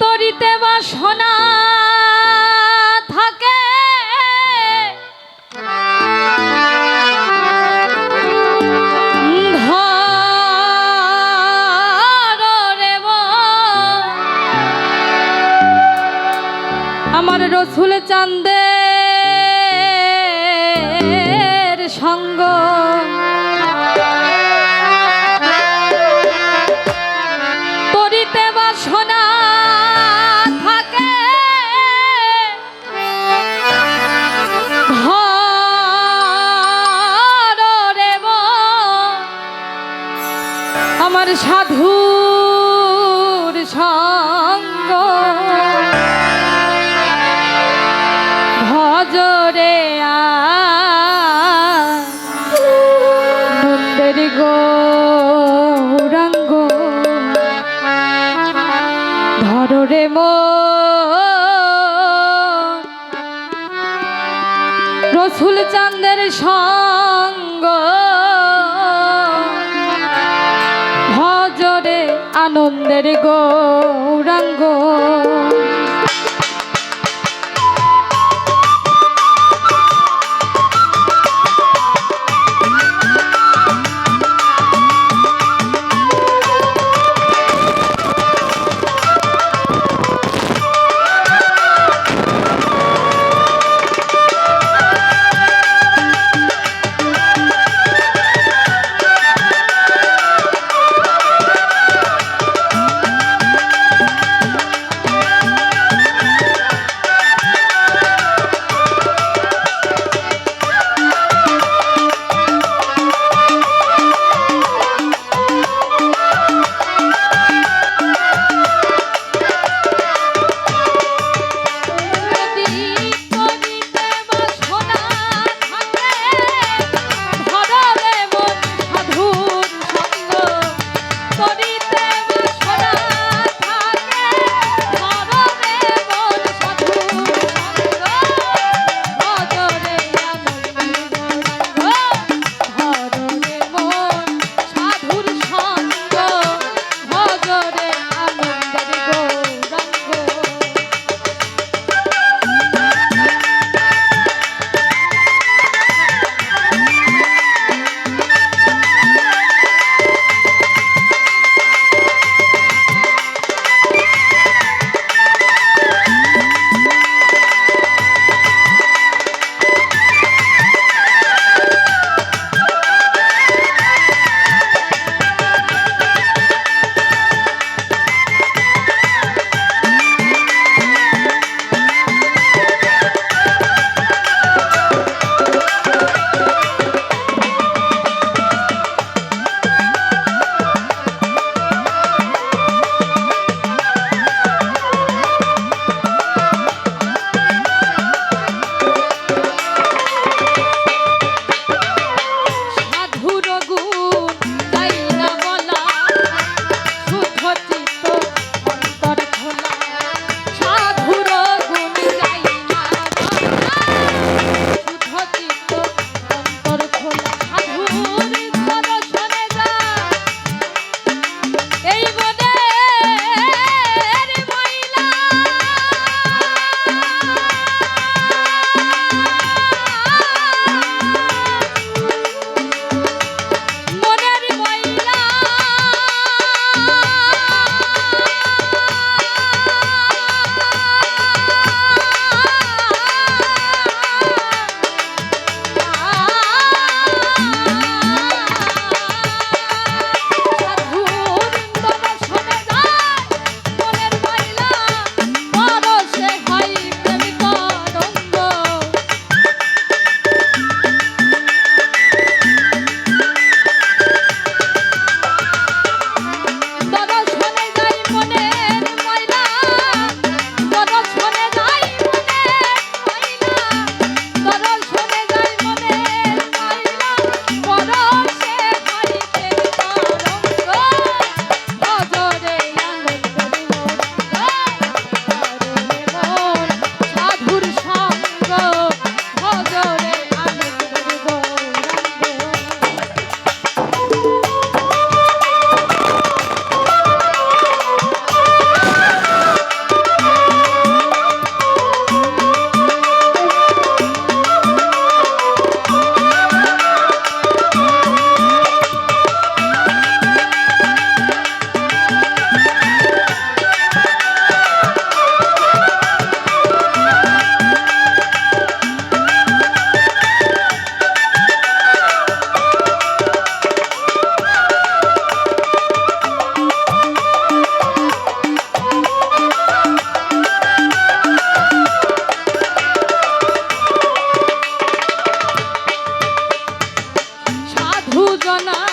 তরিতে বাসনা থাকে। আমার রসুল চান্দের সঙ্গ আমার সাধুর সঙ্গ। ভজরে নন্দের গৌরাঙ্গ। ধরে মো রসুল চান্দের সঙ্গ। আনন্দের গৌরাঙ্গ। Madonna.